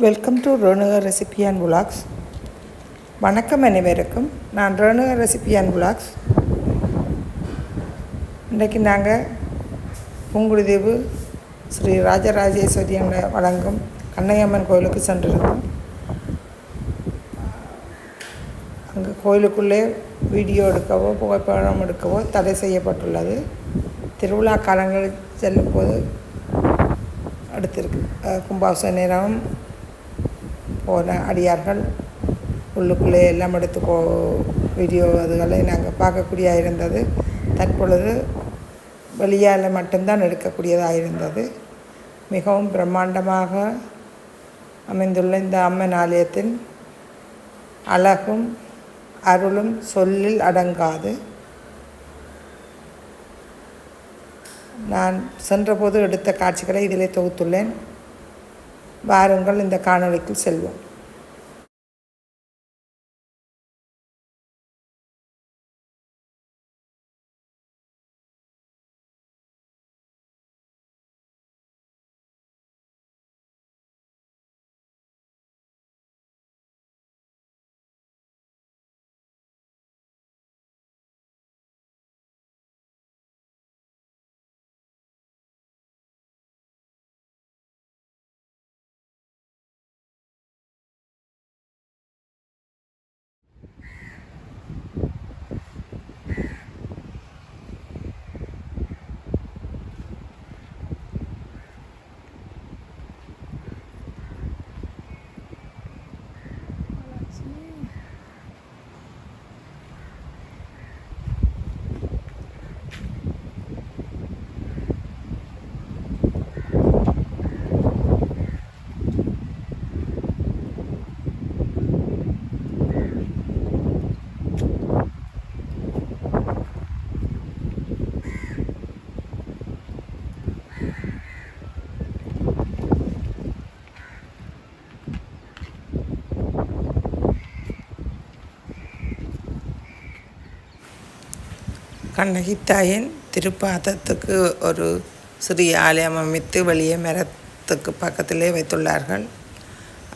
Welcome to Renuka recipe and vlogs வணக்கம் அனைவருக்கும். நான் ரேணுகா ரெசிபி அண்ட் புலாக்ஸ் இன்றைக்கு நாங்கள் பூங்குடிதீவு ஸ்ரீ ராஜராஜேஸ்வரி வழங்கும் கண்ணையம்மன் கோயிலுக்கு சென்றிருந்தோம். அங்கே கோயிலுக்குள்ளே வீடியோ எடுக்கவோ புகைப்படம் எடுக்கவோ தடை செய்யப்பட்டுள்ளது. திருவிழா காலங்களில் செல்லும்போது அடுத்திருக்கு கும்பாபிஷேக நேரம் போன அடியார்கள். உள்ளுக்குள்ளே எல்லாம் எடுத்து போ வீடியோ அதுகளை நாங்கள் பார்க்கக்கூடியதாக இருந்தது தற்பொழுது வெளியால் மட்டும்தான் எடுக்கக்கூடியதாக இருந்தது மிகவும் பிரம்மாண்டமாக அமைந்துள்ள இந்த அம்மன் ஆலயத்தின் அழகும் அருளும் சொல்லில் அடங்காது. நான் சென்றபோது எடுத்த காட்சிகளை இதிலே தொகுத்துள்ளேன். வாருங்கள் இந்த காணொளிக்குள் செல்வோம். கண்ணகி தாயின் திருப்பாதத்துக்கு ஒரு சிறிய ஆலயம் அமைத்து வெளியே மரத்துக்கு பக்கத்திலே வைத்துள்ளார்கள்.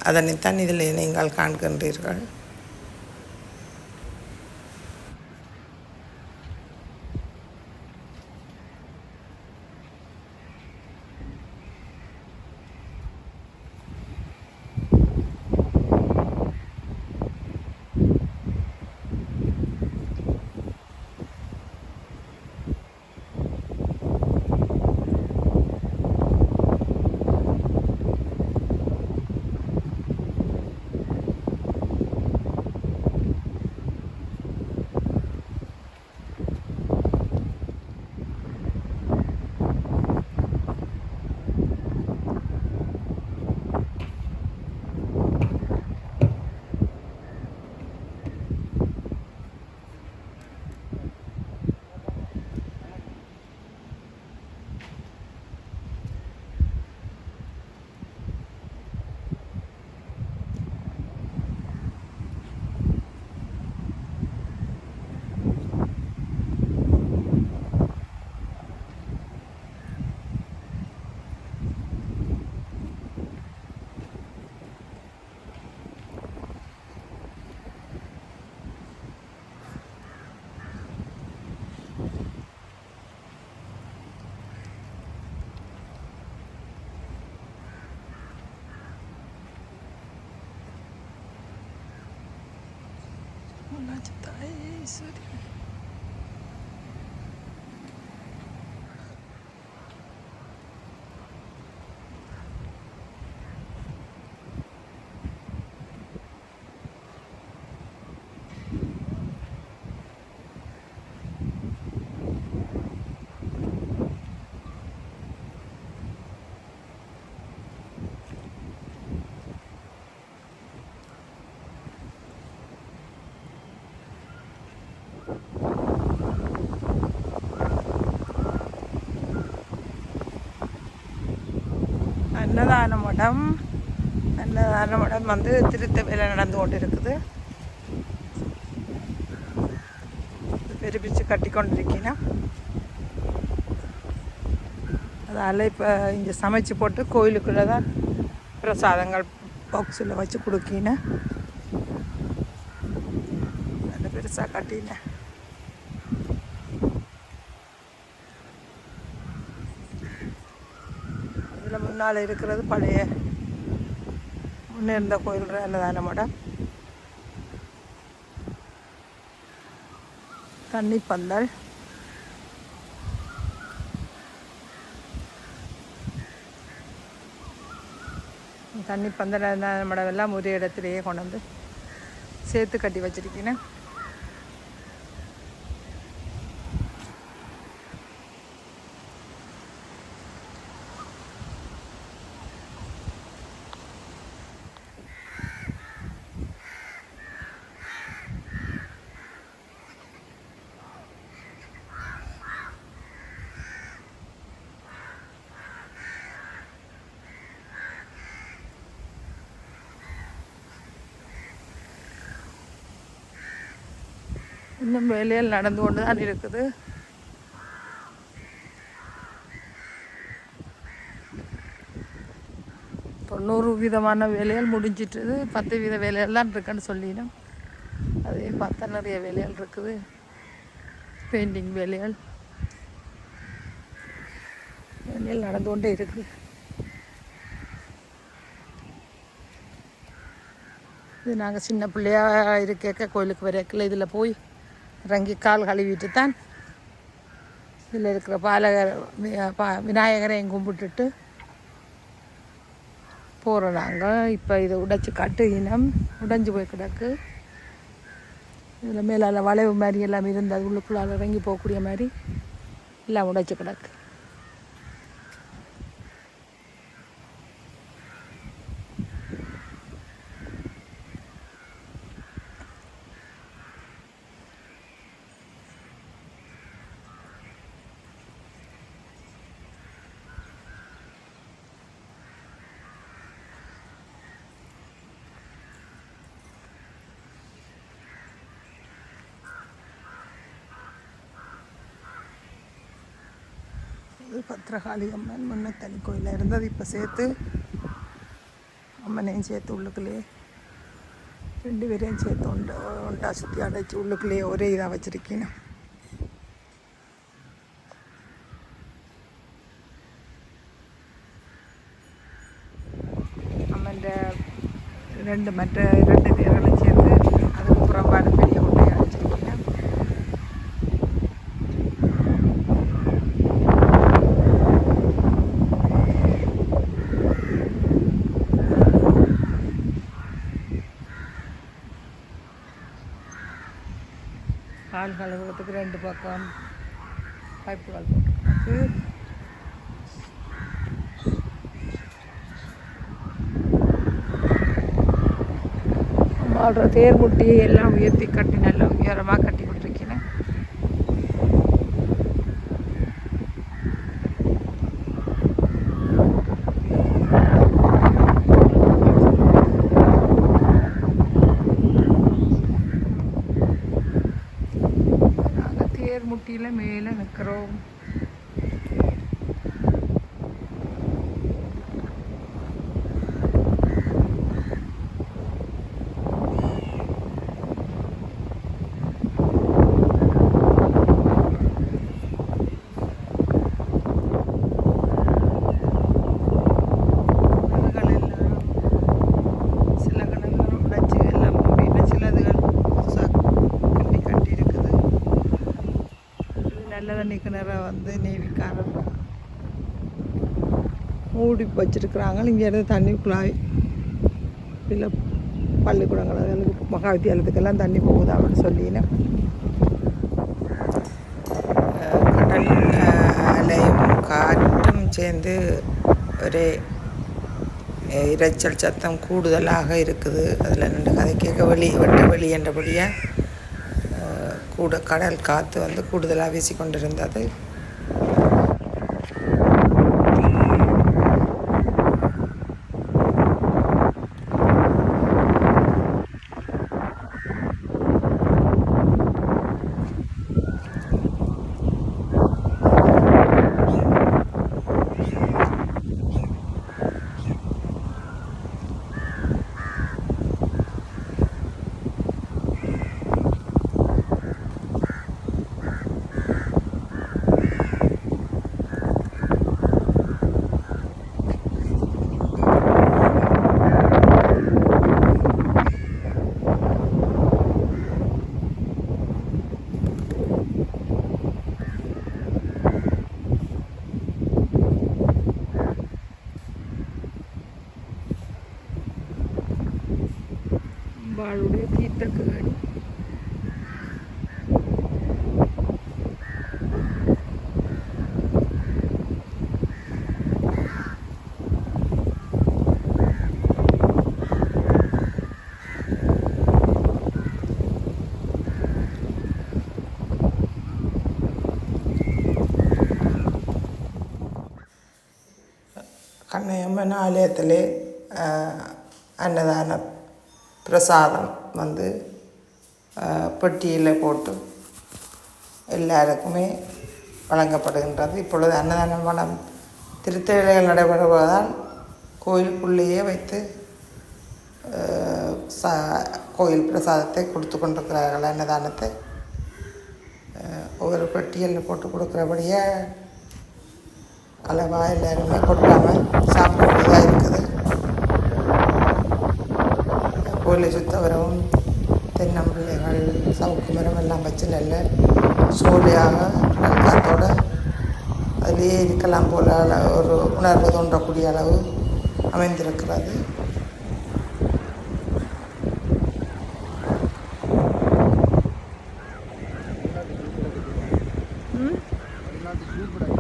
அதனைத்தான் இதில் நீங்கள் காண்கின்றீர்கள். もうなっちゃったえー、急いで。அன்னதான மடம் அன்னதான மடம் வந்து திருத்தவையில் நடந்து கொண்டு இருக்குது பெருபிச்சு கட்டி கொண்டிருக்கீங்கன்னா அதால் இப்போ இங்கே சமைச்சு போட்டு கோயிலுக்குள்ளே தான் பிரசாதங்கள் பாக்ஸில் வச்சு கொடுக்கினேன் நல்ல பெருசாக கட்டினேன் இதில் முன்னால் இருக்கிறது பழைய முன்னே இருந்த கோயில் அன்னதான மடம்? தண்ணி பந்தல் தண்ணி பந்தல் மடம்? எல்லாம் ஒரே இடத்துலையே கொண்டு வந்து சேர்த்து கட்டி வச்சிருக்கீங்க. இன்னும் வேலையில் நடந்து கொண்டு தான் இருக்குது. தொண்ணூறு விதமான வேலைகள் முடிஞ்சிட்டுது. பத்து வித வேலையெல்லாம் இருக்குன்னு சொல்லிடும். அதே பார்த்தா நிறைய வேலைகள் இருக்குது. பெயிண்டிங் வேலைகள் வேலைகள் நடந்து கொண்டே இருக்குது. இது நாங்கள் சின்ன பிள்ளையாக இருக்கேக்க கோயிலுக்கு வரைக்கல இதில் போய் இறங்கி கால் கழுவிட்டு தான் இதில் இருக்கிற பாலகர் பா- விநாயகரையும் கும்பிட்டுட்டு போகிறோம் நாங்கள் இப்போ இதை உடைச்சி கட்டு இனம். உடைஞ்சு போய் கிடக்கு. இதில் மேலால் வளைவு மாதிரி எல்லாம் இருந்தது. உள்ளுக்குள்ளால் இறங்கி போகக்கூடிய மாதிரி எல்லாம் உடைச்சி கிடக்கு. இது பத்திரகாளி அம்மன் முன்ன தனி கோயிலில் இருந்தது. இப்போ சேர்த்து அம்மனையும் சேர்த்து உள்ளுக்குள்ளேயே ரெண்டு பேரையும் சேர்த்து ஒன்று ஒன்றா சுற்றி அடைச்சி உள்ளுக்குள்ளேயே ஒரே இதாக வச்சுருக்கீங்க அம்மன் ரெண்டு மற்ற ரெண்டு பேர்களும் சேர்த்து ரெண்டு பக்கம் பைப்புகள் போட்டுருக்கு வாழ்கிற தேர் முட்டி எல்லாம் உயர்த்தி கட்டி நல்லா உயரமாக கட்டி கொடுத்துருக்கேன் நாங்கள் தேர் முட்டியில் மேலே நிற்கிறோம் கணக்குகள் எல்லாம் சில கணக்குகள் உடைச்சு எல்லாம் மூடின சிலதுகள் புதுசாக கட்டி கட்டி இருக்குது இது நல்ல வந்து நேவிக்காரர் மூடி வச்சிருக்கிறாங்க. இங்கேருந்து தண்ணி குழாய் இல்லை பள்ளிக்கூடங்கள் மகா வித்தியாலயத்துக்கெல்லாம் தண்ணி போகுது அப்படின்னு சொல்லினேன் கடல் அலையும் காற்றும் சேர்ந்து ஒரே இரைச்சல் சத்தம் கூடுதலாக இருக்குது. அதில் ரெண்டு கதை கேட்க வெளி வெட்ட வெளி என்றபடியாக கூட கடல் காற்று வந்து கூடுதலாக வீசிக்கொண்டிருந்தது. கண்ணையம்மன் ஆலயத்திலே அன்னதான பிரசாதம் வந்து பெட்டியில் போட்டு எல்லாருக்குமே வழங்கப்படுகின்றது இப்பொழுது அன்னதான மடம் திருத்தேவைகள் நடைபெறுவதால் கோயிலுக்குள்ளேயே வைத்து சா கோயில் பிரசாதத்தை கொடுத்து கொண்டிருக்கிறார்கள் அன்னதானத்தை ஒவ்வொரு பெட்டியில் போட்டு கொடுக்குறபடியே அளவாக எல்லாருமே கொடுக்காம சா இருக்குது கோயிலை சுத்த வரவும் தென்னம்பிள்ளைகள் சவுக்கு மரம் எல்லாம் வச்சு நல்ல சோழியாக காத்தோட அதிலேயே இருக்கலாம் போல ஒரு உணர்வு தோன்றக்கூடிய அளவு அமைந்திருக்கிறது. சவுக்கு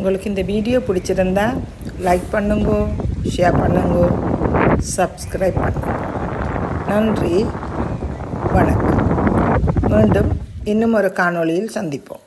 உங்களுக்கு இந்த வீடியோ பிடிச்சிருந்தா லைக் பண்ணுங்க ஷேர் பண்ணுங்க சப்ஸ்கிரைப் பண்ணுங்க. நன்றி வணக்கம். மீண்டும் இன்னும் ஒரு காணொளியில் சந்திப்போம்.